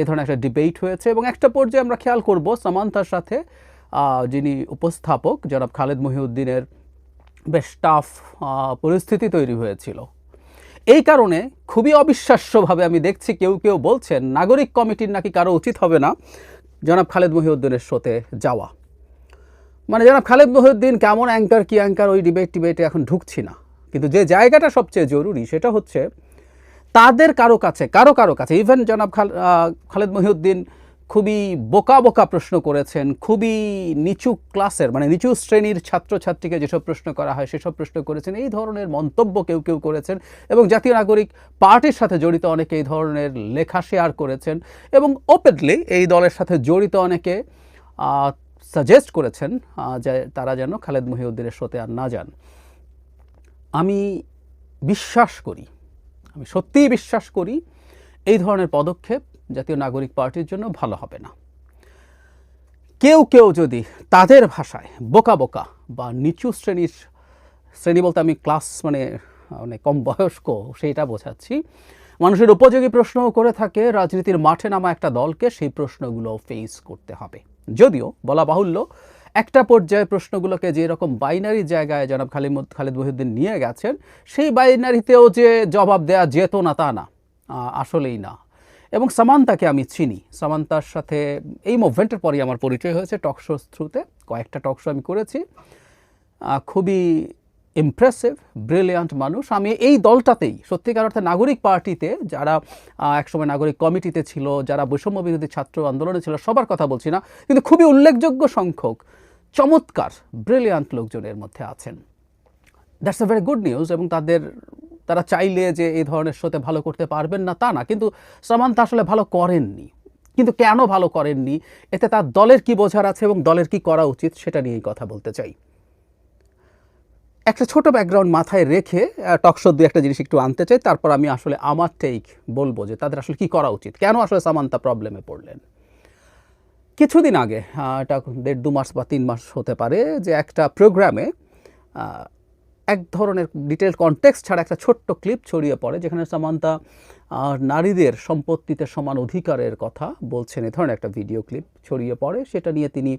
এ ধরনের একটা ডিবেট হয়েছে এবং একটা পর্যায়ে আমরা খেয়াল করব সামান্তার সাথে যিনি উপস্থাপক জনাব খালেদ মহিউদ্দিনের বেশ টাফ পরিস্থিতি তৈরি হয়েছিল। এই কারণে খুবই অবিশ্বাস্যভাবে আমি দেখছি কেউ কেউ বলছেন, নাগরিক কমিটির নাকি কারও উচিত হবে না জনাব খালেদ মহিউদ্দিনের শোতে যাওয়া। মানে জনাব খালেদ মহিউদ্দিন কেমন অ্যাঙ্কার কি অ্যাঙ্কার ওই ডিবেট টিবেটে এখন ঢুকছি না। কিন্তু যে জায়গাটা সবচেয়ে জরুরি সেটা হচ্ছে তাদের কারও কাছে, কারও কারও কাছে ইভেন জনাব খাল খালেদ মহিউদ্দিন খুবই বোকা বোকা প্রশ্ন করেছেন, খুবই নিচু ক্লাসের মানে নিচু শ্রেণির ছাত্রছাত্রীকে যেসব প্রশ্ন করা হয় সেসব প্রশ্ন করেছেন, এই ধরনের মন্তব্য কেউ কেউ করেছেন এবং জাতীয় নাগরিক পার্টির সাথে জড়িত অনেকে এই ধরনের লেখা শেয়ার করেছেন এবং ওপেনলি এই দলের সাথে জড়িত অনেকে সাজেস্ট করেছেন যে তারা যেন খালেদ মহিউদ্দিনের শোতে আর না যান। আমি বিশ্বাস করি আমি সত্যিই বিশ্বাস করি এই ধরনের পদক্ষেপ জাতীয় নাগরিক পার্টির জন্য ভালো হবে না। কেউ কেউ যদি তাদের ভাষায় বোকা বোকা বা নিচু শ্রেণির, শ্রেণি বলতে আমি ক্লাস মানে মানে কম বয়স্ক সেইটা বোঝাচ্ছি, মানুষের উপযোগী প্রশ্নও করে থাকে, রাজনীতির মাঠে নামা একটা দলকে সেই প্রশ্নগুলো ফেস করতে হবে। যদিও বলা বাহুল্য একটা পর্যায়ে প্রশ্নগুলোকে যে রকম বাইনারি জায়গায় জনাব খালিদ খালেদ মহিউদ্দিন নিয়ে গেছেন, সেই বাইনারিতেও যে জবাব দেওয়া যেত না তা না আসলেই না। এবং সামান্তাকে আমি চিনি। সামান্তার সাথে এই মুভমেন্টের পরই আমার পরিচয় হয়েছে টকশো থ্রুতে। কয়েকটা টকশো আমি করেছি। খুবই ইমপ্রেসিভ ব্রিলিয়ান্ট মানুষ। আমি এই দলটাতেই, সত্যিকার অর্থে নাগরিক পার্টিতে, যারা একসময় নাগরিক কমিটিতে ছিল, যারা বৈষম্য বিরোধী ছাত্র আন্দোলনে ছিল, সবার কথা বলছি না, কিন্তু খুবই উল্লেখযোগ্য সংখ্যক চমৎকার ব্রিলিয়ান্ট লোকজনের মধ্যে আছেন। That's a very good news এবং তাদের, তারা চাইলে যে এই ধরনের শোতে ভালো করতে পারবেন না তা না, কিন্তু সামান্তা আসলে ভালো করেননি। কিন্তু কেন ভালো করেননি? এতে তার দলের কি বোঝার আছে এবং দলের কি করা উচিত সেটা নিয়েই কথা বলতে চাই। একটা ছোট ব্যাকগ্রাউন্ড মাথায় রেখে টকশো দু একটা জিনিস একটু আনতে চাই। তারপর আমি আসলে আমার টেক বলব যে তাদের আসলে কি করা উচিত। কেন আসলে সামান্তা প্রবলেমে পড়লেন? কিছুদিন আগে এটা দেড় দু মাস বা তিন মাস হতে পারে, যে একটা প্রোগ্রামে এক ধরনের ডিটেল কনটেক্সট ছাড়া একটা ছোট্ট ক্লিপ ছড়িয়ে পড়ে, যেখানে সামান্তা নারীদের সম্পত্তিতে সমান অধিকারের কথা বলছেন। এ ধরনের একটা ভিডিও ক্লিপ ছড়িয়ে পড়ে, সেটা নিয়ে তিনি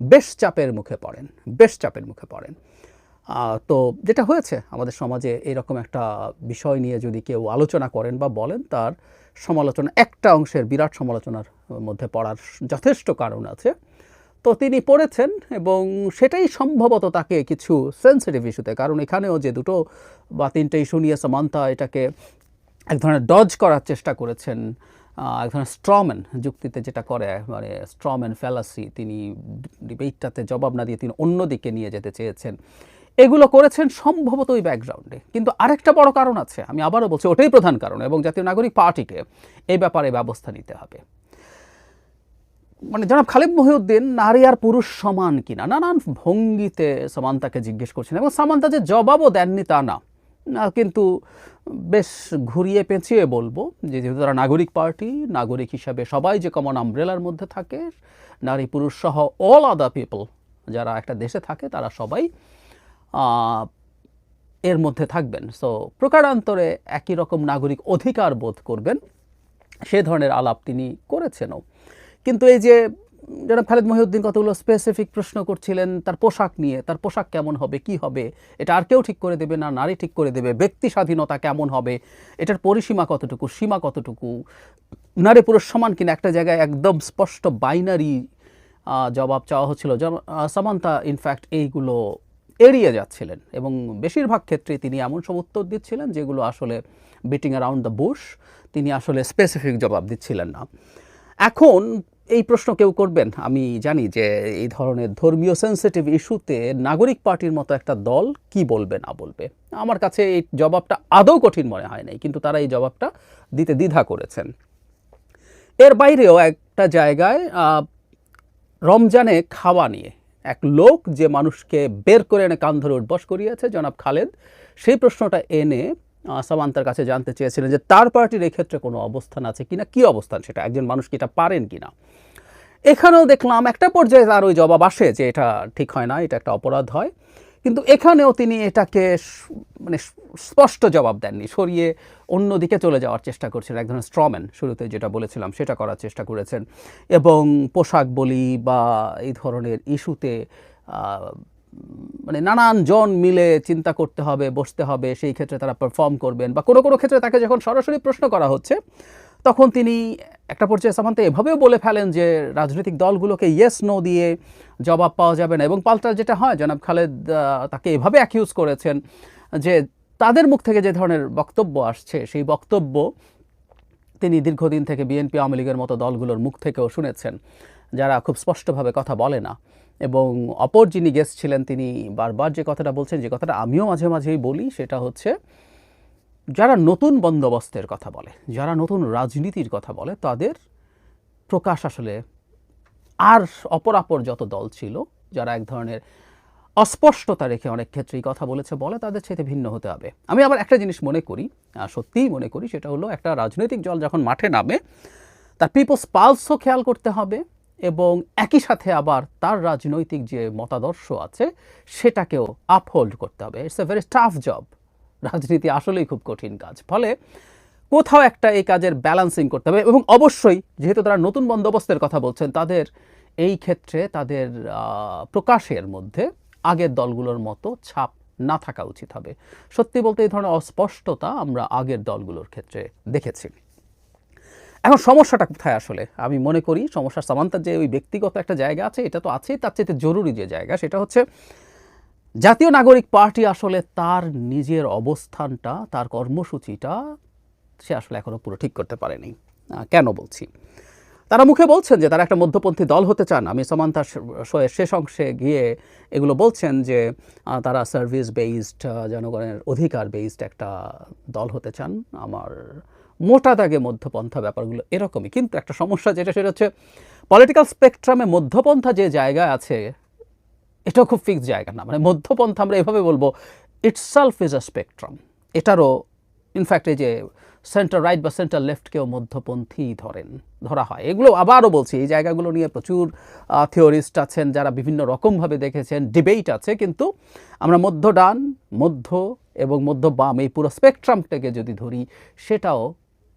বেশ চাপের মুখে পড়েন, বেশ চাপের মুখে পড়েন। তো যেটা হয়েছে, আমাদের সমাজে এরকম একটা বিষয় নিয়ে যদি কেউ আলোচনা করেন বা বলেন, তার সমালোচনা, একটা অংশের বিরাট সমালোচনার মধ্যে পড়ার যথেষ্ট কারণ আছে। তো তিনি পড়েছেন এবং সেটাই সম্ভবত তাকে কিছু সেন্সিটিভ ইস্যুতে কারণ এখানেও যে দুটো বা তিনটে ইস্যু নিয়ে সামান্তা এটাকে এক ধরনের ডজ করার চেষ্টা করেছেন এক ধরনের স্ট্রম্যান যুক্তিতে যেটা করে মানে স্ট্রম্যান ফ্যালাসি তিনি ডিবেটটাতে জবাব না দিয়ে তিনি অন্যদিকে নিয়ে যেতে চেয়েছেন। এগুলো করেছেন সম্ভবত ওই ব্যাকগ্রাউন্ডে কিন্তু আরেকটা বড় কারণ আছে, আমি আবারও বলছি ওটাই প্রধান কারণ, এবং জাতীয় নাগরিক পার্টিকে এই ব্যাপারে ব্যবস্থা নিতে হবে। মানে জনাব খালিদ মহিউদ্দিন নারী আর পুরুষ সমান কিনা? নানান ভঙ্গিতে সামান্তাকে জিজ্ঞেস করছেন, এবং সামান্তা যে জবাবও দেননি তা না। কিন্তু বেশ ঘুরিয়ে পেঁচিয়ে বলব যে যেহেতু তারা নাগরিক পার্টি, নাগরিক হিসাবে সবাই যে কমন আমব্রেলার মধ্যে থাকে নারী পুরুষ সহ অল আদার পিপল যারা একটা দেশে থাকে, তারা সবাই এর মধ্যে থাকবেন। সো প্রকারান্তরে একই রকম নাগরিক অধিকার বোধ করবেন। সে ধরনের আলাপ তিনি করেছেনও। কিন্তু এই যে জনাব খালেদ মহিউদ্দিন কতগুলো স্পেসিফিক প্রশ্ন করছিলেন, তার পোশাক নিয়ে, তার পোশাক কেমন হবে, কি হবে, এটা আর কেউ ঠিক করে দেবে না, নারী ঠিক করে দেবে, ব্যক্তি স্বাধীনতা কেমন হবে, এটার পরিসীমা কতটুকু, সীমা কতটুকু, নারী পুরুষ সমান কিনা একটা জায়গায় একদম স্পষ্ট বাইনারি জবাব চাওয়া হচ্ছিল। সামান্তা ইনফ্যাক্ট এইগুলো এড়িয়ে যাচ্ছিলেন এবং বেশিরভাগ ক্ষেত্রে তিনি এমন সব উত্তর দিচ্ছিলেন যেগুলো আসলে বিটিং অ্যারাউন্ড দ্য বুশ তিনি আসলে স্পেসিফিক জবাব দিচ্ছিলেন না। এখন এই প্রশ্ন কেউ করবেন? আমি জানি যে এই ধরনের ধর্মীয় সেন্সিটিভ ইস্যুতে নাগরিক পার্টির মতো একটা দল কি বলবে, না বলবে? আমার কাছে এই জবাবটা আদৌ কঠিন মনে হয় নাই, কিন্তু তারা এই জবাবটা দিতে দ্বিধা করেছেন। এর বাইরেও একটা জায়গায় রমজানে খাওয়া নিয়ে এক লোক যে মানুষকে বের করে এনে কান ধরে উঠবস করিয়েছে, জনাব খালেদ, সেই প্রশ্নটা এনে সামান্তার কাছে জানতে চেয়েছিলেন যে তার পার্টির এক্ষেত্রে কোনো অবস্থান আছে কিনা, কি অবস্থান সেটা, একজন মানুষ কি এটা পারেন কিনা? এখানেও দেখলাম একটা পর্যায়ে তার ওই জবাব আসে যে এটা ঠিক হয় না, এটা একটা অপরাধ হয়। কিন্তু এখানেও তিনি এটাকে মানে স্পষ্ট জবাব দেননি, সরিয়ে অন্যদিকে চলে যাওয়ার চেষ্টা করছেন। এক ধরনের স্ট্রম্যান শুরুতে যেটা বলেছিলাম, সেটা করার চেষ্টা করেছেন। এবং পোশাক বলি বা এই ধরনের ইস্যুতে মানে নানান জন মিলে চিন্তা করতে হবে, বসতে হবে, সেই ক্ষেত্রে তারা পারফর্ম করবেন বা কোনো কোনো ক্ষেত্রে তাকে যখন সরাসরি প্রশ্ন করা হচ্ছে তখন তিনি একটা পর্যায়ে সামান্তে এভাবেও বলে ফেলেন যে রাজনৈতিক দলগুলোকে ইয়েস নো দিয়ে জবাব পাওয়া যাবে না এবং পাল্টা যেটা হয়, জনাব খালেদ তাকে এভাবে অ্যাকিউজ করেছেন যে তাদের মুখ থেকে যে ধরনের বক্তব্য আসছে, সেই বক্তব্য তিনি দীর্ঘদিন থেকে বিএনপি আওয়ামী লীগের মতো দলগুলোর মুখ থেকেও শুনেছেন, যারা খুব স্পষ্টভাবে কথা বলে না। এবং অপর যিনি গেস্ট ছিলেন, তিনি বারবার যে কথাটা বলছেন, যে কথাটা আমিও মাঝে মাঝেই বলি, সেটা হচ্ছে যারা নতুন বন্দোবস্তের কথা বলে, যারা নতুন রাজনীতির কথা বলে, তাদের প্রকাশ আসলে আর অপরাপর যত দল ছিল, যারা এক ধরনের অস্পষ্টতা রেখে অনেক ক্ষেত্রেই কথা বলেছে, বলে তাদের চাইতে ভিন্ন হতে হবে। আমি আবার একটা জিনিস মনে করি সত্যিই মনে করি, সেটা হলো একটা রাজনৈতিক দল যখন মাঠে নামে, তার পিপলস পালসও খেয়াল করতে হবে এবং একই সাথে আবার তার রাজনৈতিক যে মতাদর্শ আছে, সেটাকেও আপহোল্ড করতে হবে। It's a very tough job রাজনীতি আসলেই খুব কঠিন কাজ। ফলে কোথাও একটা এই কাজের ব্যালেন্সিং করতে হবে এবং অবশ্যই যেহেতু তারা নতুন বন্দোবস্তের কথা বলছেন, তাদের এই ক্ষেত্রে তাদের প্রকাশের মধ্যে আগের দলগুলোর মতো ছাপ না থাকা উচিত হবে। সত্যি বলতে এই ধরনের অস্পষ্টতা আমরা আগের দলগুলোর ক্ষেত্রে দেখেছি। এখন সমস্যাটা কোথায় আসলে? আমি মনে করি সমস্যার সামান্তার যে ওই ব্যক্তিগত একটা জায়গা আছে, এটা তো আছেই, তার চাইতে জরুরি যে জায়গা, সেটা হচ্ছে জাতীয় নাগরিক পার্টি আসলে তার নিজের অবস্থানটা, তার কর্মসূচিটা সে আসলে এখনও পুরো ঠিক করতে পারেনি। কেন বলছি? তারা মুখে বলছেন যে তারা একটা মধ্যপন্থী দল হতে চান। আমি সমান্তার শোয়ের শেষ অংশে গিয়ে এগুলো বলছেন যে তারা সার্ভিস বেসড জনগণের অধিকার বেসড একটা দল হতে চান। আমার মোটা দাগে মধ্যপন্থা ব্যাপারগুলো এরকমই। কিন্তু একটা সমস্যা যেটা, সেটা হচ্ছে পলিটিক্যাল স্পেকট্রামে মধ্যপন্থা যে জায়গায় আছে এটাও খুব ফিক্স জায়গা না। মানে মধ্যপন্থা আমরা এভাবে বলব ইটসেলফ ইজ আ স্পেকট্রাম এটারও ইনফ্যাক্ট এই যে সেন্টার রাইট বা সেন্টার লেফটকেও মধ্যপন্থী ধরেন, ধরা হয়। এগুলো আবারও বলছি, এই জায়গাগুলো নিয়ে প্রচুর থিওরিস্ট আছেন, যারা বিভিন্ন রকমভাবে দেখেছেন ডিবেট আছে, কিন্তু আমরা মধ্য ডান মধ্য এবং মধ্য বাম এই পুরো স্পেকট্রামটাকে যদি ধরি, সেটাও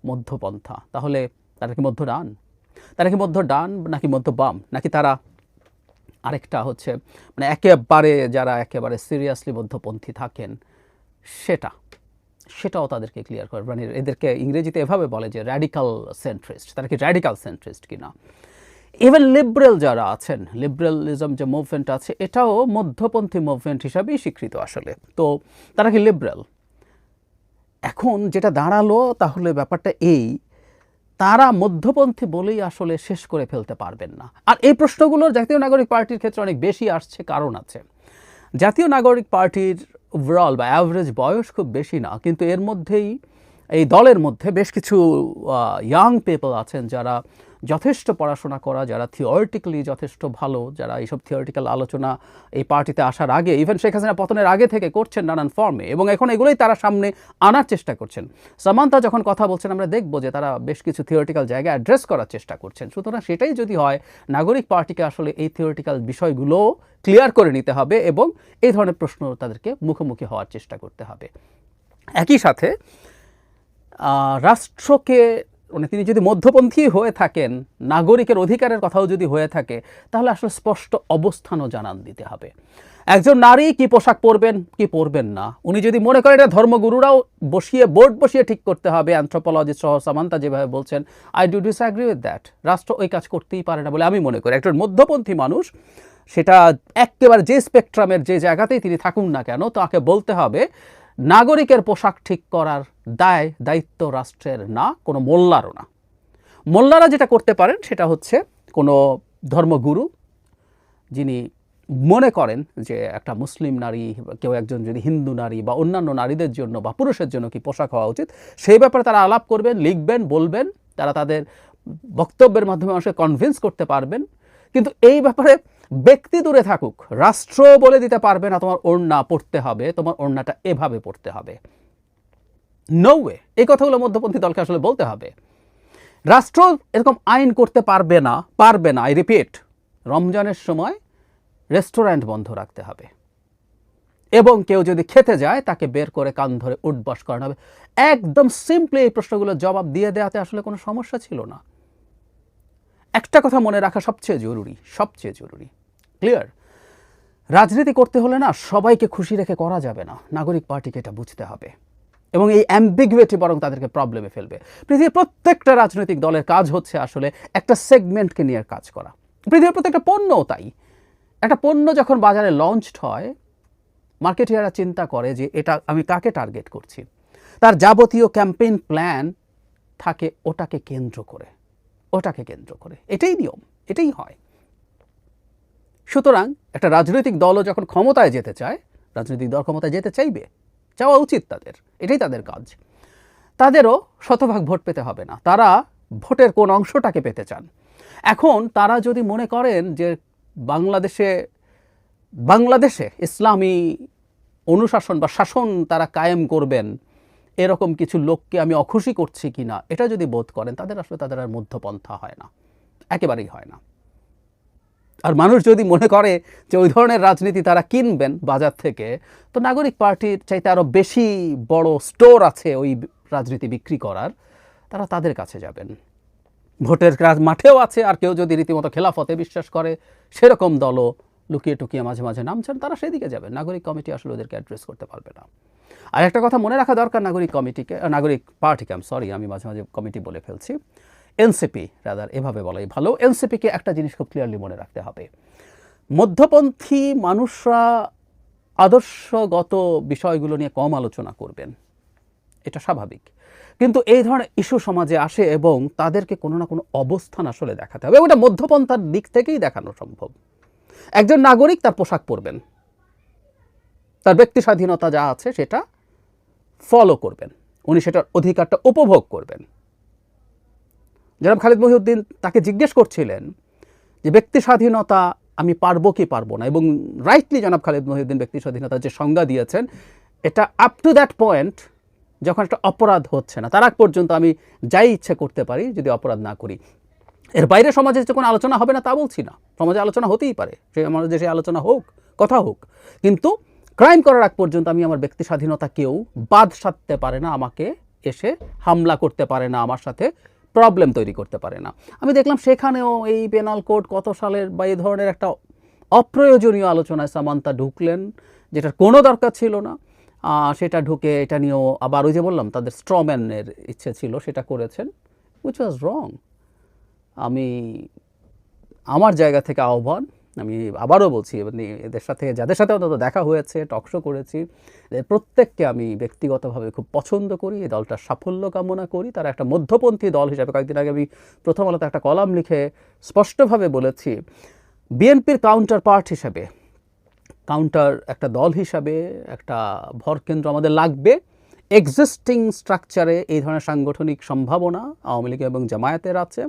মধ্যপন্থা। তাহলে তারা কি মধ্য ডান তারা কি মধ্য ডান নাকি মধ্য বাম নাকি তারা আরেকটা হচ্ছে মানে একেবারে যারা একেবারে সিরিয়াসলি মধ্যপন্থী থাকেন, সেটা, সেটাও তাদেরকে ক্লিয়ার করে। মানে এদেরকে ইংরেজিতে এভাবে বলে যে র্যাডিক্যাল সেন্ট্রিস্ট তারা কি র্যাডিক্যাল সেন্ট্রিস্ট কিনা? ইভেন লিবারেল যারা আছেন লিবারেলিজম যে মুভমেন্ট আছে, এটাও মধ্যপন্থী মুভমেন্ট হিসাবেই স্বীকৃত আসলে। তো তারা কি লিবারেল এখন যেটা দাঁড়াল তাহলে ব্যাপারটা এই তারা মধ্যপন্থী বলেই আসলে শেষ করে ফেলতে পারবেন না। আর এই প্রশ্নগুলো জাতীয় নাগরিক পার্টির ক্ষেত্রে অনেক বেশি আসছে, কারণ আছে। জাতীয় নাগরিক পার্টির ওভারঅল বা অ্যাভারেজ বয়স খুব বেশি না, কিন্তু এর মধ্যেই এই দলের মধ্যে বেশ কিছু ইয়াং পিপল আছেন যারা যথেষ্ট পড়াশোনা করা, যারা থিওরিটিক্যালি যথেষ্ট ভালো, যারা এইসব থিওরিটিক্যাল আলোচনা এই পার্টিতে আসার আগে ইভেন শেখ হাসিনা পতনের আগে থেকে করছেন নানান ফর্মে এবং এখন এগুলোই তারা সামনে আনার চেষ্টা করছেন। সামান্তা যখন কথা বলছেন, আমরা দেখব যে তারা বেশ কিছু থিওরিটিক্যাল জায়গায় অ্যাড্রেস করার চেষ্টা করছেন। সুতরাং সেটাই যদি হয়, নাগরিক পার্টিকে আসলে এই থিওরিটিক্যাল বিষয়গুলো ক্লিয়ার করে নিতে হবে এবং এই ধরনের প্রশ্ন তাদেরকে মুখোমুখি হওয়ার চেষ্টা করতে হবে। একই সাথে রাষ্ট্রকে মানে তিনি যদি মধ্যপন্থী হয়ে থাকেন, নাগরিকের অধিকারের কথাও যদি হয়ে থাকে, তাহলে আসলে স্পষ্ট অবস্থানও জানান দিতে হবে। একজন নারী কি পোশাক পরবেন, কি পরবেন না? উনি যদি মনে করেন এটা ধর্মগুরুরাও বসিয়ে, বোর্ড বসিয়ে ঠিক করতে হবে অ্যান্থ্রোপোলজিস্ট সহ সামান্তা যেভাবে বলছেন I do disagree with that রাষ্ট্র ওই কাজ করতেই পারে না বলে আমি মনে করি। একজন মধ্যপন্থী মানুষ, সেটা একেবারে যে স্পেকট্রামের যে জায়গাতেই তিনি থাকুন না কেন, তাকে বলতে হবে নাগরিকের পোশাক ঠিক করার দায় দায়িত্ব রাষ্ট্রের না, কোনো মোল্লারও না। মোল্লারা যেটা করতে পারেন সেটা হচ্ছে কোনো ধর্মগুরু যিনি মনে করেন যে একটা মুসলিম নারী, কেউ একজন যদি হিন্দু নারী বা অন্যান্য নারীদের জন্য বা পুরুষের জন্য কি পোশাক হওয়া উচিত, সেই ব্যাপারে তারা আলাপ করবেন, লিখবেন, বলবেন, তারা তাদের বক্তব্যের মাধ্যমে মানুষকে কনভিন্স করতে পারবেন। কিন্তু এই ব্যাপারে ব্যক্তি দূরে থাকুক, রাষ্ট্র বলে দিতে পারবে না তোমার ওড়না পড়তে হবে, তোমার ওড়নাটা এভাবে পড়তে হবে। নো ওয়ে এই কথাগুলো মধ্যপন্থী দলকে আসলে বলতে হবে। রাষ্ট্র এরকম আইন করতে পারবে না পারবে না আই রিপিট রমজানের সময় রেস্টুরেন্ট বন্ধ রাখতে হবে। এবং কেউ যদি খেতে যায়, তাকে বের করে কান ধরে উঠবাস করানো হবে। একদম সিম্পলি এই প্রশ্নগুলোর জবাব দিয়ে দেওয়াতে আসলে কোনো সমস্যা ছিল না। একটা কথা মনে রাখা সবচেয়ে জরুরি সবচেয়ে জরুরি। ক্লিয়ার রাজনীতি করতে হলে না সবাইকে খুশি রেখে করা যাবে না। নাগরিক পার্টিকে এটা বুঝতে হবে। এবং এই অ্যাম্বিগুইটি বরং তাদেরকে প্রবলেমে ফেলবে। পৃথিবীর প্রত্যেকটা রাজনৈতিক দলের কাজ হচ্ছে আসলে একটা সেগমেন্টকে নিয়ে কাজ করা। পৃথিবীর প্রত্যেকটা পণ্যও তাই। একটা পণ্য যখন বাজারে লঞ্চড হয় মার্কেটিয়াররা চিন্তা করে যে এটা আমি কাকে টার্গেট করছি? তার যাবতীয় ক্যাম্পেইন প্ল্যান থাকে ওটাকে কেন্দ্র করে। ওটাকে কেন্দ্র করে। এটাই নিয়ম, এটাই হয়। সুতরাং একটা রাজনৈতিক দলও যখন ক্ষমতায় যেতে চায়, রাজনৈতিক দল ক্ষমতায় যেতে চাইবে, চাওয়া উচিত তাদের, এটাই তাদের কাজ। তাদেরও শতভাগ ভোট পেতে হবে না, তারা ভোটের কোন অংশটাকে পেতে চান। এখন তারা যদি মনে করেন যে বাংলাদেশে বাংলাদেশে ইসলামী অনুশাসন বা শাসন তারা কায়েম করবেন, এরকম কিছু লোককে আমি অখুশি করছি কি না এটা যদি বোধ করেন, তাদের আসলে তাদের আর মধ্যপন্থা হয় না, একেবারেই হয় না। আর মানুষ যদি মনে করে যে ওই ধরনের রাজনীতি তারা কিনবেন বাজার থেকে, তো নাগরিক পার্টির চাইতে আরও বেশি বড় স্টোর আছে ওই রাজনীতি বিক্রি করার, তারা তাদের কাছে যাবেন। ভোটের রাজ- মাঠেও আছে, আর কেউ যদি রীতিমতো খেলাফতে বিশ্বাস করে, সেরকম দলও লুকিয়ে টুকিয়ে মাঝে মাঝে নামছেন, তারা সেদিকে যাবেন। নাগরিক কমিটি আসলে ওদেরকে অ্যাড্রেস করতে পারবে না। আর একটা কথা মনে রাখা দরকার নাগরিক কমিটিকে, নাগরিক পার্টিকে আমি সরি আমি মাঝে মাঝে কমিটি বলে ফেলছি। এনসিপি রাদার এভাবে বলাই ভালো। এনসিপিকে একটা জিনিস খুব ক্লিয়ারলি মনে রাখতে হবে। মধ্যপন্থী মানুষরা আদর্শগত বিষয়গুলো নিয়ে কম আলোচনা করবেন। এটা স্বাভাবিক। কিন্তু এই ধরনের ইস্যু সমাজে আসে এবং তাদেরকে কোনো না কোনো অবস্থান আসলে দেখাতে হবে। এটা মধ্যপন্থার দিক থেকেই দেখানো সম্ভব। একজন নাগরিক তার পোশাক পরবেন। তার ব্যক্তি স্বাধীনতা যা আছে সেটা ফলো করবেন। উনি সেটার অধিকারটা উপভোগ করবেন। জনাব খালিদ মহিউদ্দিন তাকে জিজ্ঞেস করছিলেন যে ব্যক্তি স্বাধীনতা আমি পারব কি পারব না? এবং রাইটলি জনাব খালিদ মহিউদ্দিন ব্যক্তি স্বাধীনতার যে সংজ্ঞা দিয়েছেন, এটা আপ টু দ্যাট পয়েন্ট যখন একটা অপরাধ হচ্ছে না, তার আগ পর্যন্ত আমি যাই ইচ্ছে করতে পারি যদি অপরাধ না করি। এর বাইরে সমাজে যে কোনো আলোচনা হবে না তা বলছি না। সমাজে আলোচনা হতেই পারে, সে আমার দেশে আলোচনা হোক, কথা হোক। কিন্তু ক্রাইম করার আগ পর্যন্ত আমি আমার ব্যক্তি স্বাধীনতা কেউ বাদ সাধতে পারে না, আমাকে এসে হামলা করতে পারে না, আমার সাথে প্রবলেম তৈরি করতে পারে না। আমি দেখলাম সেখানেও এই পেনাল কোড কত সালের বা এই ধরনের একটা অপ্রয়োজনীয় আলোচনায় সামান্তা ঢুকলেন, যেটার কোনো দরকার ছিল না। সেটা ঢুকে এটা নিয়েও আবার ওই যে বললাম, তাদের স্ট্রম্যানের ইচ্ছে ছিল, সেটা করেছেন উইচ ওয়াজ রং আমি আমার জায়গা থেকে আহ্বান আমি আবারও বলছি মানে এদের সাথে, যাদের সাথে অন্তত দেখা হয়েছে টকশো করেছি প্রত্যেককে আমি ব্যক্তিগতভাবে খুব পছন্দ করি, এই দলটার সাফল্য কামনা করি। তারা একটা মধ্যপন্থী দল হিসাবে কয়েকদিন আগে আমি প্রথম আলোতে একটা কলাম লিখে স্পষ্টভাবে বলেছি, বিএনপির কাউন্টার পার্ট হিসাবে কাউন্টার একটা দল হিসাবে, একটা ভরকেন্দ্র আমাদের লাগবে। এক্সিস্টিং স্ট্রাকচারে এই ধরনের সাংগঠনিক সম্ভাবনা আওয়ামী লীগ এবং জামায়াতের আছে।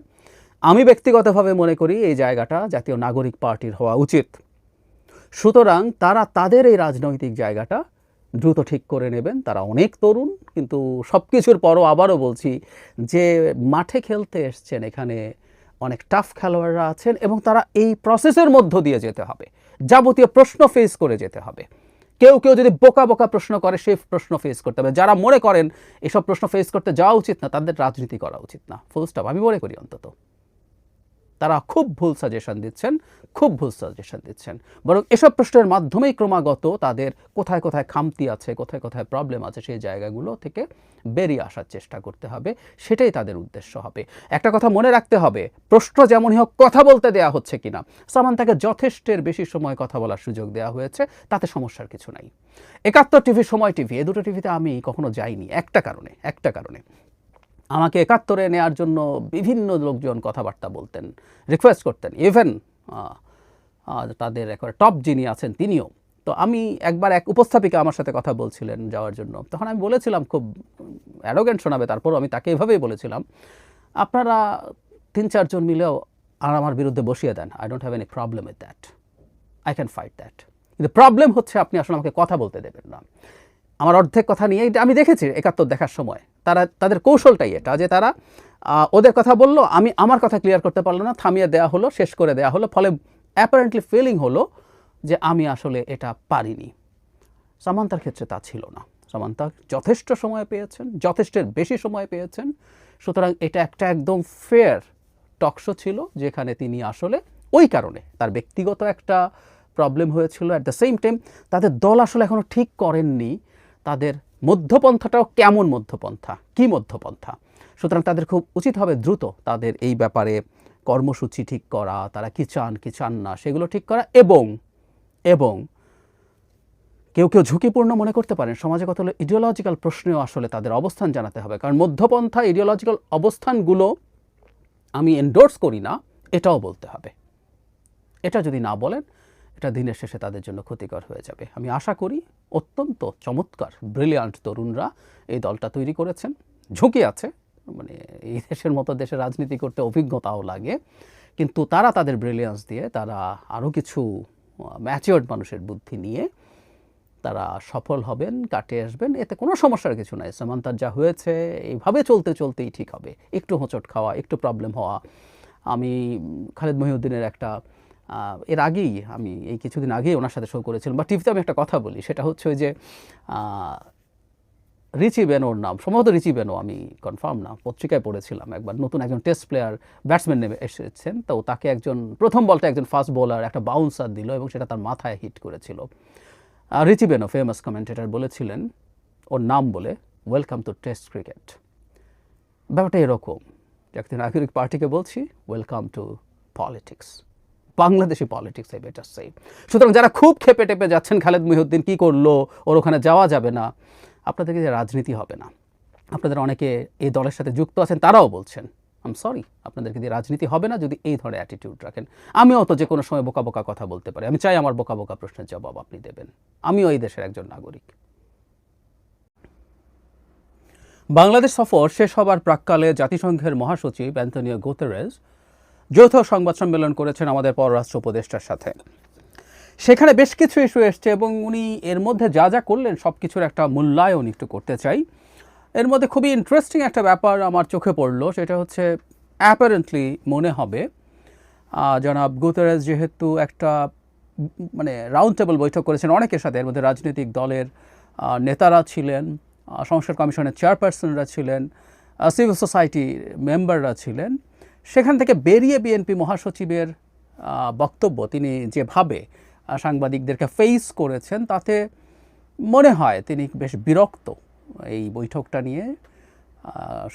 আমি ব্যক্তিগতভাবে মনে করি এই জায়গাটা জাতীয় নাগরিক পার্টির হওয়া উচিত। সুতরাং তারা তাদের এই রাজনৈতিক জায়গাটা দ্রুত ঠিক করে নেবেন। তারা অনেক তরুণ, কিন্তু সব কিছুর পরও আবারও বলছি যে মাঠে খেলতে এসছেন এখানে অনেক টাফ খেলোয়াড়রা আছেন এবং তারা এই প্রসেসের মধ্য দিয়ে যেতে হবে। যাবতীয় প্রশ্ন ফেস করে যেতে হবে। কেউ কেউ যদি বোকা বোকা প্রশ্ন করে, সেই প্রশ্ন ফেস করতে হবে। যারা মনে করেন, এসব প্রশ্ন ফেস করতে যাওয়া উচিত না, তাদের রাজনীতি করা উচিত না। ফুল স্টপ আমি মনে করি অন্তত। তারা খুব ভুল সাজেশন দিচ্ছেন, খুব ভুল সাজেশন দিচ্ছেন। বরং এসব প্রশ্নের মাধ্যমেই ক্রমাগত তাদের কোথায় কোথায় খামতি আছে, কোথায় কোথায় প্রবলেম আছে সেই জায়গাগুলো থেকে বেরিয়ে আসার চেষ্টা করতে হবে, সেটাই তাদের উদ্দেশ্য হবে। একটা কথা মনে রাখতে হবে, প্রশ্ন যেমনই হোক কথা বলতে দেয়া হচ্ছে কিনা। সামান্তাকে যথেষ্টের বেশি সময় কথা বলার সুযোগ দেওয়া হয়েছে, তাতে সমস্যার কিছু নাই। একাত্তর টিভি, সময় টিভি, এ দুটো টিভিতে আমি কখনো যাইনি, একটা কারণে একটা কারণে। আমাকে একাত্তরে নেওয়ার জন্য বিভিন্ন লোকজন কথাবার্তা বলতেন রিকোয়েস্ট করতেন ইভেন তাদের একবার টপ যিনি আছেন তিনিও। তো আমি একবার এক উপস্থাপিকা আমার সাথে কথা বলছিলেন যাওয়ার জন্য। তখন আমি বলেছিলাম খুব অ্যারোগেন্ট শোনাবে, তারপরও আমি তাকে এভাবেই বলেছিলাম, আপনারা তিন চারজন মিলেও আর আমার বিরুদ্ধে বসিয়ে দেন। I don't have any problem with that I can fight that কিন্তু প্রবলেম হচ্ছে আপনি আসলে আমাকে কথা বলতে দেবেন না। আমার অর্ধেক কথা নিয়ে আমি দেখেছি একাত্তর দেখার সময়। তারা, তাদের কৌশলটাই এটা যে তারা ওদের কথা বলল, আমি আমার কথা ক্লিয়ার করতে পারল না, থামিয়ে দেওয়া হলো, শেষ করে দেওয়া হলো, ফলে অ্যাপারেন্টলি ফিলিং হলো যে আমি আসলে এটা পারিনি। সামান্তার ক্ষেত্রে তা ছিল না। সামান্তা যথেষ্ট সময় পেয়েছেন, যথেষ্টের বেশি সময় পেয়েছেন, সুতরাং এটা একটা একদম ফেয়ার টকশো ছিল, যেখানে তিনি আসলে ওই কারণে তার ব্যক্তিগত একটা প্রবলেম হয়েছিল অ্যাট দ্য সেম টাইম তাদের দল আসলে এখনও ঠিক করেননি। তাদের মধ্যপন্থাটাও কেমন মধ্যপন্থা? কি মধ্যপন্থা? সুতরাং তাদের খুব উচিত হবে দ্রুত তাদের এই ব্যাপারে কর্মসূচি ঠিক করা, তারা কি চান কি চান না, সেগুলো ঠিক করা এবং এবং কেউ কেউ ঝুঁকিপূর্ণ মনে করতে পারেন। সমাজে কত ইডিওলজিক্যাল প্রশ্নেও আসলে তাদের অবস্থান জানাতে হবে। কারণ মধ্যপন্থা ইডিওলজিক্যাল অবস্থানগুলো আমি এন্ডোর্স করি না, এটাও বলতে হবে। এটা যদি না বলেন এটা দিনের শেষে তাদের জন্য ক্ষতিকর হয়ে যাবে। আমি আশা করি অত্যন্ত চমৎকার ব্রিলিয়ান্ট তরুণরা এই দলটা তৈরি করেছেন। ঝুঁকি আছে মানে এই দেশের মতো দেশে রাজনীতি করতে অভিজ্ঞতাও লাগে, কিন্তু তারা তাদের ব্রিলিয়ান্স দিয়ে তারা আরও কিছু ম্যাচিওর্ড মানুষের বুদ্ধি নিয়ে তারা সফল হবেন কাটে আসবেন। এতে কোনো সমস্যার কিছু নাই। সামান্তার যা হয়েছে, এইভাবে চলতে চলতেই ঠিক হবে। একটু হোঁচট খাওয়া, একটু প্রবলেম হওয়া। আমি খালেদ মহিউদ্দিনের একটা এর আগেই আমি এই কিছুদিন আগেই ওনার সাথে শো করেছিলাম, বা টিভিতে আমি একটা কথা বলি, সেটা হচ্ছে ওই যে রিচি বেনোর নাম, সম্ভবত রিচি বেনো, আমি কনফার্ম না, পত্রিকায় পড়েছিলাম একবার, নতুন একজন টেস্ট প্লেয়ার ব্যাটসম্যান নেমে এসেছেন, তো তাকে একজন, প্রথম বলটা একজন ফাস্ট বোলার একটা বাউন্সার দিল এবং সেটা তার মাথায় হিট করেছিল। রিচি বেনো ফেমাস কমেন্টেটার বলেছিলেন, ওর নাম বলে ওয়েলকাম টু টেস্ট ক্রিকেট ব্যাপারটা এরকম, একদিন নাগরিক পার্টিকে বলছি welcome to politics Bangladeshi politics I better সেই সুতরাং যারা খুব খেপে টেপে যাচ্ছেন খালেদ মহিউদ্দিন কী করল, ওর ওখানে যাওয়া যাবে না, আপনাদেরকে যে রাজনীতি হবে না, আপনাদের অনেকে এই দলের সাথে যুক্ত আছেন, তারাও বলছেন আম সরি আপনাদেরকে দিয়ে রাজনীতি হবে না যদি এই ধরনের অ্যাটিটিউড রাখেন। আমিও তো যে কোনো সময় বোকা বোকা কথা বলতে পারি। আমি চাই আমার বোকা বোকা প্রশ্নের জবাব আপনি দেবেন। আমিও এই দেশের একজন নাগরিক। বাংলাদেশ সফর শেষ হবার প্রাক্কালে জাতিসংঘের মহাসচিব অ্যান্টনিও গুতেরেস যৌথ সংবাদ সম্মেলন করেছেন আমাদের পররাষ্ট্র উপদেষ্টার সাথে। সেখানে বেশ কিছু ইস্যু এসছে এবং উনি এর মধ্যে যা যা করলেন সব কিছুর একটা মূল্যায়ন একটু করতে চাই। এর মধ্যে খুবই ইন্টারেস্টিং একটা ব্যাপার আমার চোখে পড়ল, সেটা হচ্ছে অ্যাপারেন্টলি মনে হবে জনাব গুতেরেস যেহেতু একটা মানে রাউন্ড টেবল বৈঠক করেছেন অনেকের সাথে, এর মধ্যে রাজনৈতিক দলের নেতারা ছিলেন সংসদ কমিশনের চেয়ারপারসনরা ছিলেন সিভিল সোসাইটির মেম্বাররা ছিলেন। সেখান থেকে বেরিয়ে বিএনপি মহাসচিবের বক্তব্য তিনি যেভাবে সাংবাদিকদেরকে ফেস করেছেন তাতে মনে হয় তিনি বেশ বিরক্ত এই বৈঠকটা নিয়ে।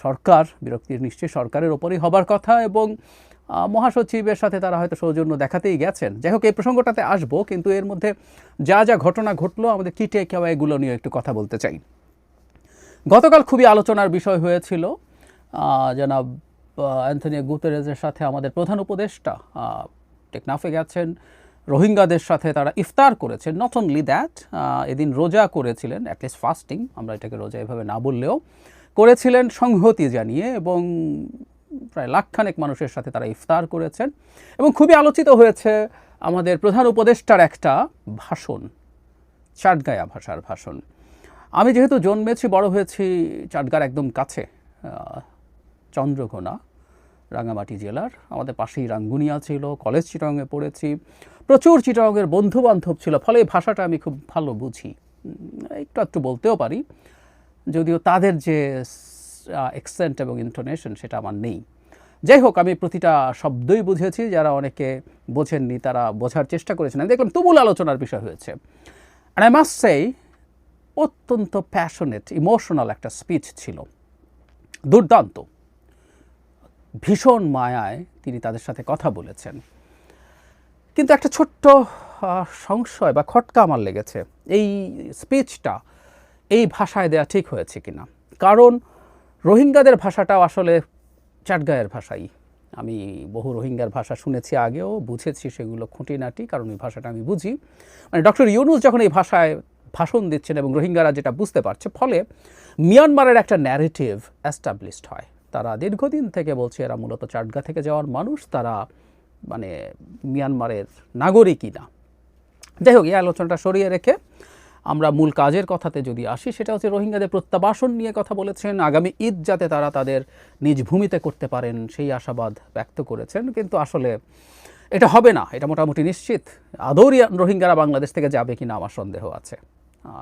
সরকার বিরক্তির নিশ্চয়ই সরকারের ওপরই হবার কথা এবং মহাসচিবের সাথে তারা হয়তো সৌজন্য দেখাতেই গেছেন। যাই হোক, এই প্রসঙ্গটাতে আসব, কিন্তু এর মধ্যে যা যা ঘটনা ঘটলো আমাদের কি টেক এগুলো নিয়ে একটু কথা বলতে চাই। গতকাল খুবই আলোচনার বিষয় হয়েছিল জনাব অ্যান্থনি গুতেরেজের সাথে আমাদের প্রধান উপদেষ্টা টেকনাফে গেছেন। রোহিঙ্গাদের সাথে তারা ইফতার করেছেন। নট অনলি দ্যাট এদিন রোজা করেছিলেন অ্যাটলিস্ট ফাস্টিং আমরা এটাকে রোজা এভাবে না বললেও করেছিলেন সংহতি জানিয়ে এবং প্রায় লাখখানেক মানুষের সাথে তারা ইফতার করেছেন। এবং খুবই আলোচিত হয়েছে আমাদের প্রধান উপদেষ্টার একটা ভাষণ, চাটগায়া ভাষার ভাষণ। আমি যেহেতু জন্মেছি, বড় হয়েছি চাটগার একদম কাছে চন্দ্রঘোনা রাঙামাটি জেলার, আমাদের পাশেই রাঙ্গুনিয়া ছিল, কলেজ চিটাংয়ে পড়েছি, প্রচুর চিটাংয়ের বন্ধু বান্ধব ছিল, ফলে এই ভাষাটা আমি খুব ভালো বুঝি। একটু একটু বলতেও পারি, যদিও তাদের যে এক্সেন্ট এবং ইন্টোনেশন সেটা আমার নেই। যাই হোক, আমি প্রতিটা শব্দই বুঝেছি, যারা অনেকে বোঝেননি তারা বোঝার চেষ্টা করেছেন। আমি দেখলাম তুমুল আলোচনার বিষয় হয়েছে। আর আই মাস্ট সেই অত্যন্ত প্যাশনেট ইমোশনাল একটা স্পিচ ছিল। দুর্দান্ত। ভীষণ মায়ায় তিনি তাদের সাথে কথা বলেছেন। কিন্তু একটা ছোট্ট সংশয় বা খটকা আমার লেগেছে। এই স্পিচটা এই ভাষায় দেয়া ঠিক হয়েছে কিনা? কারণ রোহিঙ্গাদের ভাষাটাও আসলে চাটগায়ের ভাষাই। আমি বহু রোহিঙ্গার ভাষা শুনেছি আগেও, বুঝেছি সেগুলো খুঁটিনাটি, কারণ এই ভাষাটা আমি বুঝি। মানে ডক্টর ইউনুস যখন এই ভাষায় ভাষণ দিচ্ছেন এবং রোহিঙ্গারা যেটা বুঝতে পারছে, ফলে মিয়ানমারের একটা ন্যারেটিভ অ্যাস্টাবলিশড হয়। তারা দীর্ঘদিন থেকে বলছে এরা মূলত চাটগা থেকে যাওয়ার মানুষ, তারা মানে মিয়ানমারের নাগরিকই না যাই হোক, এই আলোচনাটা সরিয়ে রেখে আমরা মূল কাজের কথাতে যদি আসি, সেটা হচ্ছে রোহিঙ্গাদের প্রত্যাবাসন নিয়ে কথা বলেছেন। আগামী ঈদ যাতে তারা তাদের নিজ ভূমিতে করতে পারেন, সেই আশাবাদ ব্যক্ত করেছেন। কিন্তু আসলে এটা হবে না, এটা মোটামুটি নিশ্চিত। আদৌ রোহিঙ্গারা বাংলাদেশ থেকে যাবে কিনা আমার সন্দেহ আছে।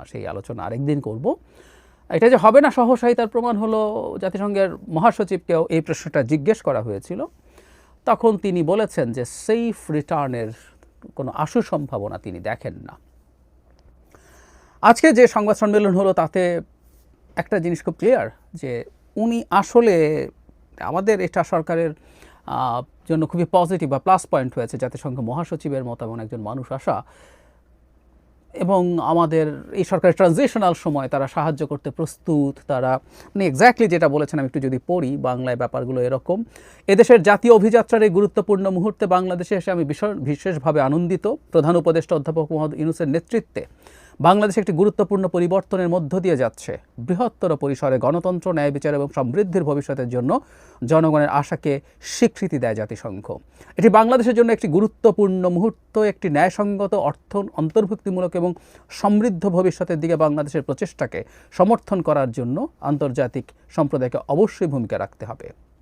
সেই আলোচনা আরেকদিন করব। এটা যে হবে না সহসাই তার প্রমাণ হলো জাতিসংঘের মহাসচিবকেও এই প্রশ্নটা জিজ্ঞেস করা হয়েছিল। তখন তিনি বলেছেন যে সেফ রিটার্নের কোনো আশু সম্ভাবনা তিনি দেখেন না। আজকে যে সংবাদ সম্মেলন হলো তাতে একটা জিনিস খুব ক্লিয়ার যে উনি আসলে আমাদের এটা সরকারের জন্য খুবই পজিটিভ বা প্লাস পয়েন্ট হয়েছে জাতিসংঘ মহাসচিবের মতো এমন একজন মানুষ আসা। এবং আমাদের এই সরকারের ট্রানজিশনাল সময় তারা সাহায্য করতে প্রস্তুত, তারা মানে এক্স্যাক্টলি যেটা বলেছেন আমি একটু যদি পড়ি, বাংলায় ব্যাপারগুলো এরকম। এদেশের জাতীয় অভিযাত্রার এই গুরুত্বপূর্ণ মুহূর্তে বাংলাদেশে এসে আমি বিশেষভাবে আনন্দিত। প্রধান উপদেষ্টা অধ্যাপক মোহাম্মদ ইউনুসের নেতৃত্বে বাংলাদেশ একটি গুরুত্বপূর্ণ পরিবর্তনের মধ্য দিয়ে যাচ্ছে। বৃহত্তর পরিসরে গণতন্ত্র, ন্যায় বিচার এবং সমৃদ্ধির ভবিষ্যতের জন্য জনগণের আশাকে স্বীকৃতি দেয় জাতিসংঘ। এটি বাংলাদেশের জন্য একটি গুরুত্বপূর্ণ মুহূর্ত, একটি ন্যায়সঙ্গত অর্থ অন্তর্ভুক্তিমূলক এবং সমৃদ্ধ ভবিষ্যতের দিকে বাংলাদেশের প্রচেষ্টাকে সমর্থন করার জন্য আন্তর্জাতিক সম্প্রদায়কে অবশ্যই ভূমিকা রাখতে হবে।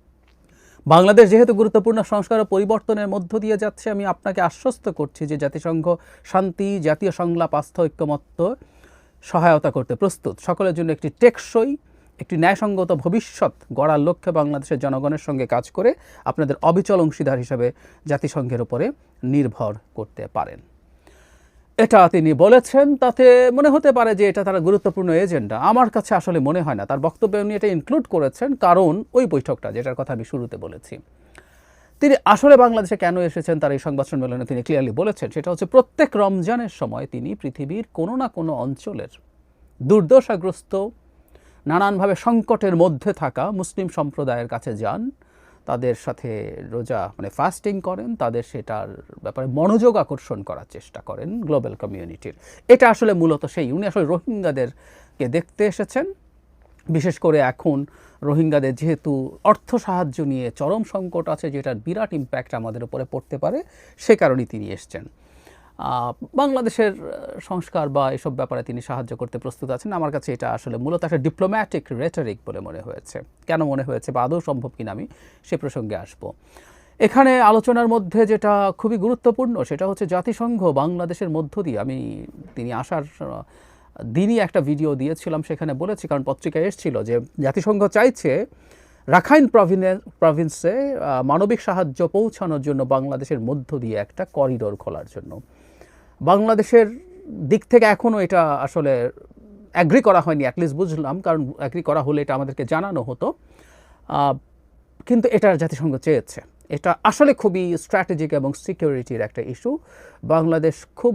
বাংলাদেশ যেহেতু গুরুত্বপূর্ণ সংস্কার ও পরিবর্তনের মধ্য দিয়ে যাচ্ছে, আমি আপনাকে আশ্বস্ত করছি যে জাতিসংঘ শান্তি, জাতীয় সংলাপ, আস্থা, ঐক্যমত্য সহায়তা করতে প্রস্তুত। সকলের জন্য একটি টেকসই, একটি ন্যায়সঙ্গত ভবিষ্যৎ গড়ার লক্ষ্যে বাংলাদেশের জনগণের সঙ্গে কাজ করে আপনাদের অবিচল অংশীদার হিসাবে জাতিসংঘের উপরে নির্ভর করতে পারেন। এটা তিনি বলেছেন, তাতে মনে হতে পারে যে এটা তার গুরুত্বপূর্ণ এজেন্ডা। আমার কাছে আসলে মনে হয় না, তার বক্তব্যে উনি এটা ইনক্লুড করেছেন, কারণ ওই বৈঠকটা, যেটার কথা আমি শুরুতে বলেছি। তিনি আসলে বাংলাদেশে কেন এসেছেন, তার এই সংবাদ সম্মেলনে তিনি ক্লিয়ারলি বলেছেন, সেটা হচ্ছে প্রত্যেক রমজানের সময় তিনি পৃথিবীর কোনো না কোনো অঞ্চলের দুর্দশাগ্রস্ত, নানানভাবে সংকটের মধ্যে থাকা মুসলিম সম্প্রদায়ের কাছে যান। তাদের সাথে রোজা মানে ফাস্টিং করেন, তাদের সেটার ব্যাপারে মনোযোগ আকর্ষণ করার চেষ্টা করেন গ্লোবাল কমিউনিটির এটা আসলে মূলত সেই, উনি আসলে রোহিঙ্গাদেরকে দেখতে এসেছেন। বিশেষ করে এখন রোহিঙ্গাদের যেহেতু অর্থ সাহায্য নিয়ে চরম সংকট আছে, যেটার বিরাট ইম্প্যাক্ট আমাদের উপরে পড়তে পারে, সে কারণেই তিনি এসছেন। বাংলাদেশের সংস্কার বা এসব ব্যাপারে তিনি সাহায্য করতে প্রস্তুত আছেন। আমার কাছে এটা আসলে মূলত একটা ডিপ্লোম্যাটিক রেটারিক বলে মনে হয়েছে। কেন মনে হয়েছে বা আদৌ সম্ভব কিনা আমি সে প্রসঙ্গে আসব। এখানে আলোচনার মধ্যে যেটা খুবই গুরুত্বপূর্ণ সেটা হচ্ছে জাতিসংঘ বাংলাদেশের মধ্য দিয়ে আমি, তিনি আসার দিনই একটা ভিডিও দিয়েছিলাম সেখানে বলেছি, কারণ পত্রিকায় এসেছিল যে জাতিসংঘ চাইছে রাখাইন প্রভিনে প্রভিন্সে মানবিক সাহায্য পৌঁছানোর জন্য বাংলাদেশের মধ্য দিয়ে একটা করিডোর খোলার জন্য। বাংলাদেশের দিক থেকে এখনও এটা আসলে অ্যাগ্রি করা হয়নি অ্যাটলিস্ট বুঝলাম, কারণ অ্যাগ্রি করা হলে এটা আমাদেরকে জানানো হতো। কিন্তু এটা জাতিসংঘ চেয়েছে। এটা আসলে খুবই স্ট্র্যাটেজিক এবং সিকিউরিটির একটা ইস্যু বাংলাদেশ খুব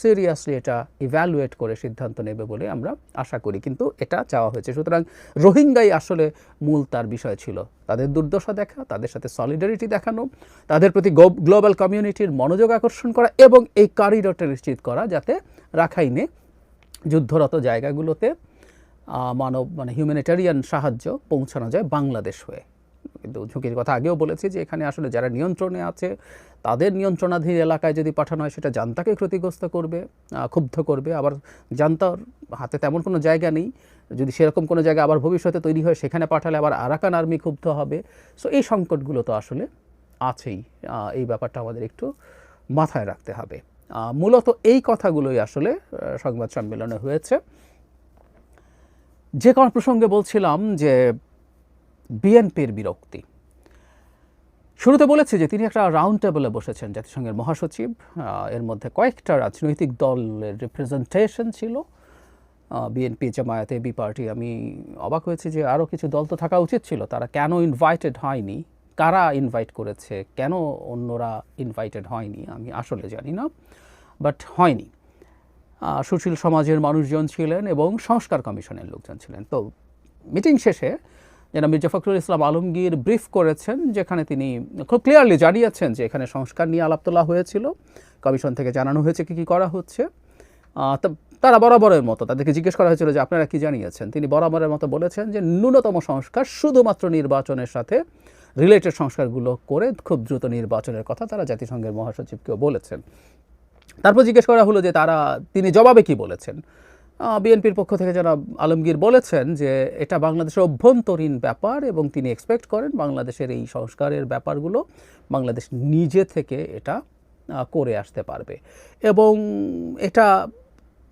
সিরিয়াসলি এটা ইভ্যালুয়েট করে সিদ্ধান্ত নেবে বলে আমরা আশা করি। কিন্তু এটা চাওয়া হয়েছে। সুতরাং রোহিঙ্গাই আসলে মূল তার বিষয় ছিল। তাদের দুর্দশা দেখা, তাদের সাথে সলিডারিটি দেখানো, তাদের প্রতি গ্লোবাল কমিউনিটির মনোযোগ আকর্ষণ করা এবং এই করিডোরটা নিশ্চিত করা যাতে রাখাইনে যুদ্ধরত জায়গাগুলোতে মানব মানে হিউম্যানিটারিয়ান সাহায্য পৌঁছানো যায় বাংলাদেশ হয়ে। কিন্তু ঝুঁকির কথা আগেও বলেছি যে এখানে আসলে যারা নিয়ন্ত্রণে আছে, তাদের নিয়ন্ত্রণাধীন এলাকায় যদি পাঠানো হয়, সেটা জান্তাকে ক্ষতিগ্রস্ত করবে ক্ষুব্ধ করবে। আবার জান্তার হাতে তেমন কোনো জায়গা নেই। যদি সেরকম কোনো জায়গা আবার ভবিষ্যতে তৈরি হয়, সেখানে পাঠালে আবার আরাকান আর্মি ক্ষুব্ধ হবে। সো এই সংকটগুলো তো আসলে আছেই। এই ব্যাপারটা আমাদের একটু মাথায় রাখতে হবে। মূলত এই কথাগুলোই আসলে সংবাদ সম্মেলনে হয়েছে। যে কোনো প্রসঙ্গে বলছিলাম যে বিএনপির বিরক্তি। শুরুতে বলেছে যে তিনি একটা রাউন্ড টেবলে বসেছেন, জাতিসংঘের মহাসচিব। এর মধ্যে কয়েকটা রাজনৈতিক দলের রিপ্রেজেন্টেশন ছিল। BNP, Jamaat AB party. আমি অবাক হয়েছি যে আরও কিছু দল তো থাকা উচিত ছিল। তারা কেন ইনভাইটেড হয়নি? কারা ইনভাইট করেছে? কেন অন্যরা ইনভাইটেড হয়নি? আমি আসলে জানি না বাট হয়নি। সুশীল সমাজের মানুষজন ছিলেন এবং সংস্কার কমিশনের লোকজন ছিলেন। তো মিটিং শেষে যেন মির্জা ফখরুল ইসলাম আলমগীর ব্রিফ করেছেন, যেখানে তিনি খুব ক্লিয়ারলি জানিয়েছেন যে এখানে সংস্কার নিয়ে আলাপ তোলা হয়েছিল। কমিশন থেকে জানানো হয়েছে কি, কী করা হচ্ছে। তারা বরাবরের মতো তাদেরকে জিজ্ঞেস করা হয়েছিল যে আপনারা কি জানিয়েছেন? তিনি বরাবরের মতো বলেছেন যে ন্যূনতম সংস্কার শুধুমাত্র নির্বাচনের সাথে রিলেটেড সংস্কারগুলো করে খুব দ্রুত নির্বাচনের কথা তারা জাতিসংঘের মহাসচিবকেও বলেছেন। তারপর জিজ্ঞেস করা হলো যে তারা, তিনি জবাবে কি বলেছেন? বিএনপির পক্ষ থেকে যারা আলমগীর বলেছেন যে এটা বাংলাদেশের অভ্যন্তরীণ ব্যাপার এবং তিনি এক্সপেক্ট করেন বাংলাদেশের এই সংস্কারের ব্যাপারগুলো বাংলাদেশ নিজে থেকে এটা করে আসতে পারবে। এবং এটা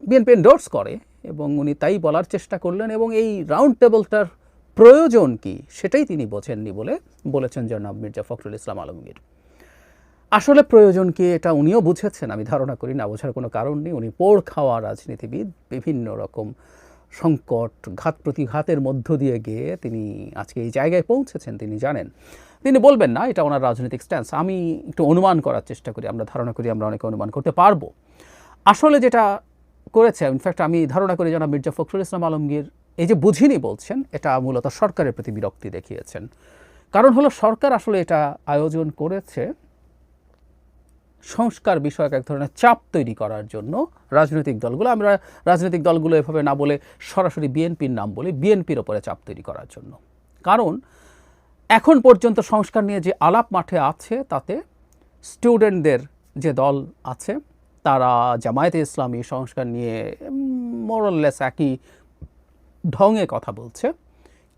বিএনপি এন্ডোর্স করে এবং উনি তাই বলার চেষ্টা করলেন এবং এই রাউন্ড টেবলটার প্রয়োজন কি সেটাই তিনি বোঝেননি বলে বলেছেন জনাব মির্জা ফখরুল ইসলাম আলমগীর। আসলে প্রয়োজন কি এটা উনিও বুঝেছেন, আমি ধারণা করি না, বোঝার কোনো কারণ নেই। উনি পোড় খাওয়া রাজনীতিবিদ, বিভিন্ন রকম সংকট, ঘাত প্রতিঘাতের মধ্য দিয়ে গিয়ে তিনি আজকে এই জায়গায় পৌঁছেছেন, তিনি জানেন। তিনি বলবেন না, এটা ওনার রাজনৈতিক স্ট্যান্স আমি একটু অনুমান করার চেষ্টা করি, আমরা ধারণা করি আমরা অনেকে অনুমান করতে পারব। আসলে যেটা করেছে ইনফ্যাক্ট আমি ধারণা করি জানা মির্জা ফখরুল ইসলাম আলমগীর, এই যে বুঝিনি বলছেন, এটা মূলত সরকারের প্রতি বিরক্তি দেখিয়েছেন। কারণ হলো সরকার আসলে এটা আয়োজন করেছে সংস্কার বিষয়ক এক ধরনের চাপ তৈরি করার জন্য রাজনৈতিক দলগুলো, আমরা রাজনৈতিক দলগুলো এভাবে না বলে সরাসরি বিএনপির নাম বলি বিএনপির ওপরে চাপ তৈরি করার জন্য। কারণ এখন পর্যন্ত সংস্কার নিয়ে যে আলাপ মাঠে আছে, তাতে স্টুডেন্টদের যে দল আছে, তারা জামায়াতে ইসলামী সংস্কার নিয়ে মোরললেস একই ঢঙে কথা বলছে।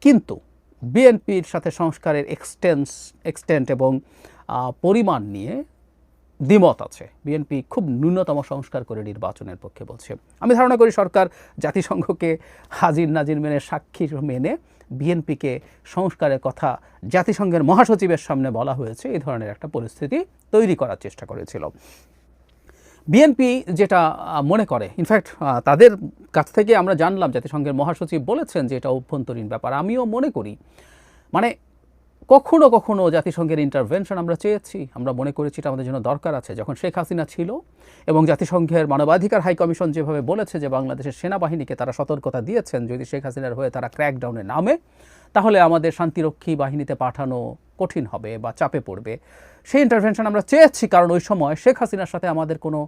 কিন্তু বিএনপির সাথে সংস্কারের এক্সটেন্স এক্সটেন্ট এবং পরিমাণ নিয়ে দ্বিমত আছে। বিএনপি খুব ন্যূনতম সংস্কার করে নির্বাচনের পক্ষে বলছে। আমি ধারণা করি সরকার জাতিসংঘকে হাজির নাজির মেনে সাক্ষী মেনে বিএনপিকে সংস্কারের কথা জাতিসংঘের মহাসচিবের সামনে বলা হয়েছে এই ধরনের একটা পরিস্থিতি তৈরি করার চেষ্টা করেছিল। বিএনপি যেটা মনে করে ইনফ্যাক্ট তাদের কাছ থেকে আমরা জানলাম, জাতিসংঘের মহাসচিব বলেছেন যে এটা অভ্যন্তরীণ ব্যাপার। আমিও মনে করি মানে কখনো কখনো জাতিসংঘের ইন্টারভেনশন আমরা চেয়েছি, আমরা মনে করেছি এটা আমাদের জন্য দরকার আছে। যখন শেখ হাসিনা ছিল এবং জাতিসংঘের মানবাধিকার হাই কমিশন যেভাবে বলেছে যে বাংলাদেশের সেনাবাহিনীকে তারা সতর্কতা দিয়েছেন, যদি শেখ হাসিনার হয়ে তারা ক্র্যাকডাউনে নামে, তাহলে আমাদের শান্তিরক্ষী বাহিনীতে পাঠানো কঠিন হবে বা চাপে পড়বে। সেই ইন্টারভেনশন আমরা চেয়েছি, কারণ ওই সময় শেখ হাসিনার সাথে আমাদের কোনো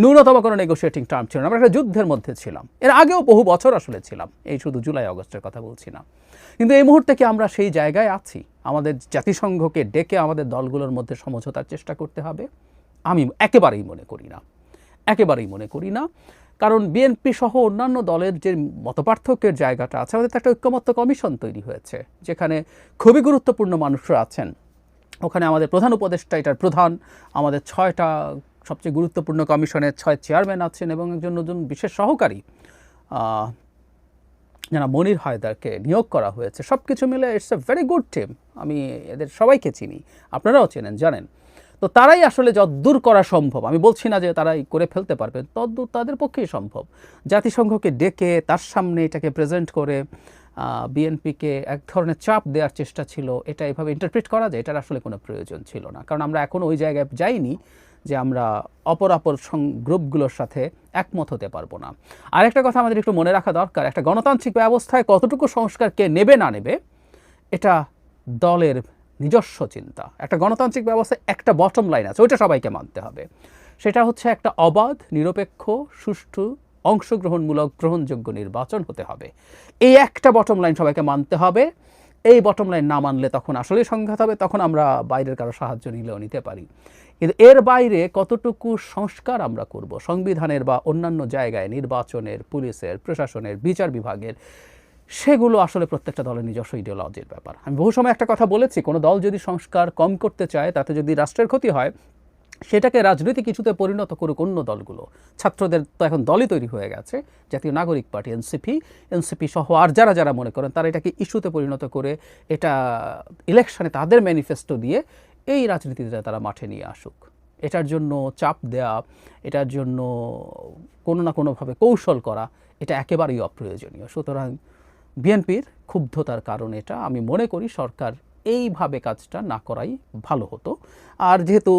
ন্যূনতম কোনো নেগোসিয়েটিং টার্ম ছিল না। আমরা একটা যুদ্ধের মধ্যে ছিলাম। এর আগেও বহু বছর আসলে ছিলাম। এই শুধু জুলাই অগস্টের কথা বলছি না। কিন্তু এই মুহূর্তে কি আমরা সেই জায়গায় আছি? আমাদের জাতিসংঘকে ডেকে আমাদের দলগুলোর মধ্যে সমঝোতার চেষ্টা করতে হবে? আমি একেবারেই মনে করি না। একেবারেই মনে করি না। কারণ বিএনপি সহ অন্যান্য দলের যে মতপার্থক্যের জায়গাটা আছে, আমাদের একটা ঐক্যমত্য কমিশন তৈরি হয়েছে, যেখানে খুবই গুরুত্বপূর্ণ মানুষরা আছেন। ওখানে আমাদের প্রধান উপদেষ্টা, এটার প্রধান, আমাদের ছয়টা সবচেয়ে গুরুত্বপূর্ণ কমিশনের ছয় চেয়ারম্যান আছেন এবং একজন নতুন বিশেষ সহকারী যারা মনির হায়দারকে নিয়োগ করা হয়েছে। সব কিছু মিলে it's a very good team আমি এদের সবাইকে চিনি। আপনারাও চেনেন, জানেন। তো তারাই আসলে যদ্দূর করা সম্ভব। আমি বলছি না যে তারাই করে ফেলতে পারবেন তদ্দূর তাদের পক্ষেই সম্ভব। জাতিসংঘকে ডেকে তার সামনে এটাকে প্রেজেন্ট করে বিএনপিকে এক ধরনের চাপ দেওয়ার চেষ্টা ছিল। এটা এভাবে ইন্টারপ্রিট করা যায়, এটার আসলে কোনো প্রয়োজন ছিল না। কারণ আমরা এখন ওই জায়গায় যাইনি। যে আমরা অপর অপর সং- গ্রুপগুলোর সাথে একমত হতে পারব না। আরেকটা কথা আমাদের একটু মনে রাখা দরকার, একটা গণতান্ত্রিক ব্যবস্থায় কতটুকু সংস্কার কে নেবে না নেবে, এটা দলের নিজস্ব চিন্তা। একটা গণতান্ত্রিক ব্যবস্থায় একটা বটম লাইন আছে, ওইটা সবাইকে মানতে হবে। সেটা হচ্ছে একটা অবাধ, নিরপেক্ষ, সুষ্ঠু, অংশগ্রহণমূলক, গ্রহণযোগ্য নির্বাচন হতে হবে। এই একটা বটম লাইন সবাইকে মানতে হবে। এই বটম লাইন না মানলে তখন আসলেই সংঘাত হবে, তখন আমরা বাইরের কারও সাহায্য নিলেও নিতে পারি। কিন্তু এর বাইরে কতটুকু সংস্কার আমরা করব? সংবিধানের বা অন্যান্য জায়গায় নির্বাচনের, পুলিশের, প্রশাসনের, বিচার বিভাগের, সেগুলো আসলে প্রত্যেকটা দলের নিজস্ব ইডিওলজির ব্যাপার। আমি বহু সময় একটা কথা বলেছি, কোনো দল যদি সংস্কার কম করতে চায়, তাতে যদি রাষ্ট্রের ক্ষতি হয় সেটাকে রাজনৈতিক কিছুতে পরিণত করুক অন্য দলগুলো। ছাত্রদের তো এখন দলই তৈরি হয়ে গেছে, জাতীয় নাগরিক পার্টি, এনসিপি। এনসিপি সহ আর যারা যারা মনে করেন, তারা এটাকে ইস্যুতে পরিণত করে এটা ইলেকশনে তাদের ম্যানিফেস্টো দিয়ে এই রাজনীতিতে তারা মাঠে নিয়ে আসুক। এটার জন্য চাপ দেয়া, এটার জন্য কোনো না কোনোভাবে কৌশল করা, এটা একেবারেই অপ্রয়োজনীয়। সুতরাং বিএনপির ক্ষুব্ধতার কারণ এটা। আমি মনে করি সরকার এইভাবে কাজটা না করাই ভালো হতো। আর যেহেতু